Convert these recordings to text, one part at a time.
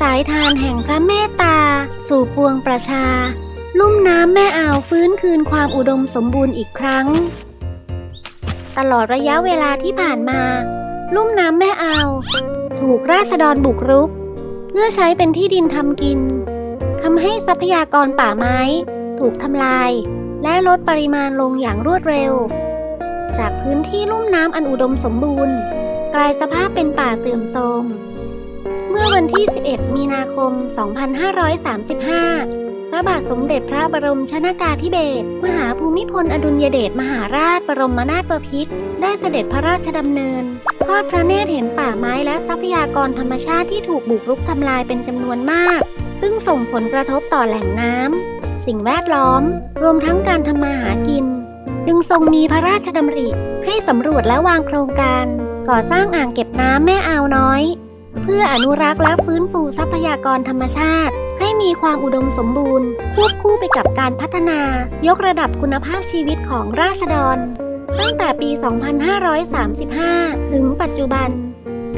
สายทานแห่งพระเมตตา สู่ปวงประชา ลุ่มน้ำแม่อ่าวฟื้นคืนความอุดมสมบูรณ์อีกครั้ง ตลอดระยะเวลาที่ผ่านมา ลุ่มน้ำแม่อ่าวถูกราษฎรบุกรุก เพื่อใช้เป็นที่ดินทำกินทำให้ทรัพยากรป่าไม้ ถูกทำลาย และลดปริมาณลงอย่างรวดเร็ว จากพื้นที่ลุ่มน้ำอันอุดมสมบูรณ์ กลายสภาพเป็นป่าเสื่อมโทรม เมื่อวันที่ 11 มีนาคม 2535 พระบาทสมเด็จพระบรมชนากาธิเบศร มหาภูมิพลอดุลยเดชมหาราชบรมนาถบพิตร ได้เสด็จพระราชดำเนิน ทอดพระเนตรเห็นป่าไม้และทรัพยากรธรรมชาติที่ถูกบุกรุกทำลายเป็นจำนวนมาก ซึ่งส่งผลกระทบต่อแหล่งน้ำ สิ่งแวดล้อม รวมทั้งการทำมาหากิน จึงทรงมีพระราชดำริ ให้สำรวจและวางโครงการ ก่อสร้างอ่างเก็บน้ำแม่อ่าวน้อย เพื่ออนุรักษ์และฟื้นฟูทรัพยากรธรรมชาติ ให้มีความอุดมสมบูรณ์ ควบคู่ไปกับการพัฒนา ยกระดับคุณภาพชีวิตของราษฎร ตั้งแต่ปี 2535 ถึงปัจจุบัน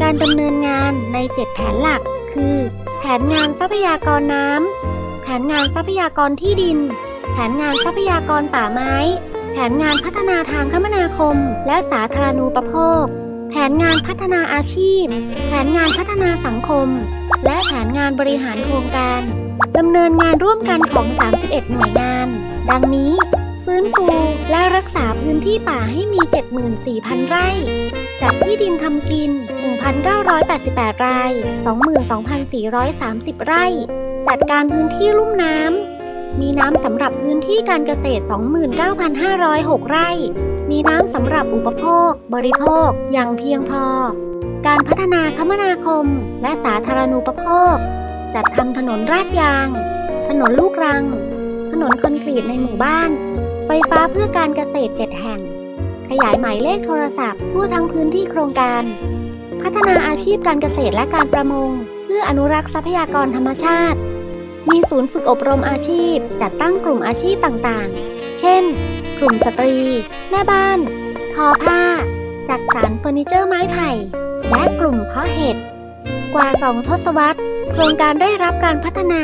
การดำเนินงานใน 7 แผนหลัก คือ แผนงานทรัพยากรน้ำ แผนงานทรัพยากรที่ดิน แผนงานทรัพยากรป่าไม้ แผนงานพัฒนาทางคมนาคม และสาธารณูปโภค แผนงานพัฒนาอาชีพ แผนงานพัฒนาสังคม และแผนงานบริหารโครงการดำเนินงานร่วมกันของ 31 หน่วยงาน ดังนี้ ฟื้นฟูและรักษาพื้นที่ป่าให้มี 74,000 ไร่ จัดที่ดินทำกิน 1,988ราย22,430 ไร่ จัดการพื้นที่ลุ่มน้ำ มีน้ำสำหรับพื้นที่การเกษตร 29,506 ไร่ มีน้ำสำหรับอุปโภค บริโภค อย่างเพียงพอ การพัฒนาคมนาคม และสาธารณูปโภค จัดทำถนนราดยาง ถนนลูกรัง ถนนคอนกรีตในหมู่บ้าน ไฟฟ้าเพื่อการเกษตร 7 แห่ง ขยายหมายเลขโทรศัพท์ทั่วทั้งพื้นที่โครงการ พัฒนาอาชีพการเกษตรและการประมง เพื่ออนุรักษ์ทรัพยากรธรรมชาติ มีศูนย์ฝึกอบรมอาชีพ จัดตั้งกลุ่มอาชีพต่างๆ เช่น กลุ่มสตรี แม่บ้าน ทอผ้า จัดสรรเฟอร์นิเจอร์ไม้ไผ่ และกลุ่มเพาะเห็ด กว่าสองทศวรรษ โครงการได้รับการพัฒนา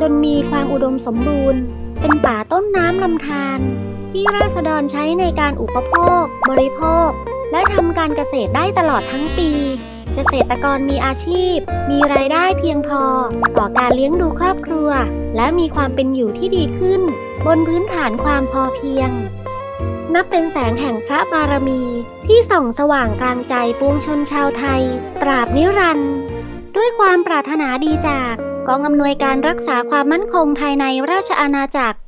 จนมีความอุดมสมบูรณ์ เป็นป่าต้นน้ำลำธารที่ราษฎรใช้ในการอุปโภค บริโภค และทำการเกษตรได้ตลอดทั้งปี เกษตรกรมีอาชีพ มีรายได้เพียงพอ ต่อการเลี้ยงดูครอบครัว และมีความเป็นอยู่ที่ดีขึ้น บนพื้นฐานความพอเพียง นับเป็นแสงแห่งพระบารมี ที่ส่องสว่างกลางใจปวงชนชาวไทย ตราบนิรันดร์ด้วยความปรารถนาดีจากกองอำนวยการรักษาความมั่นคงภายในราชอาณาจักร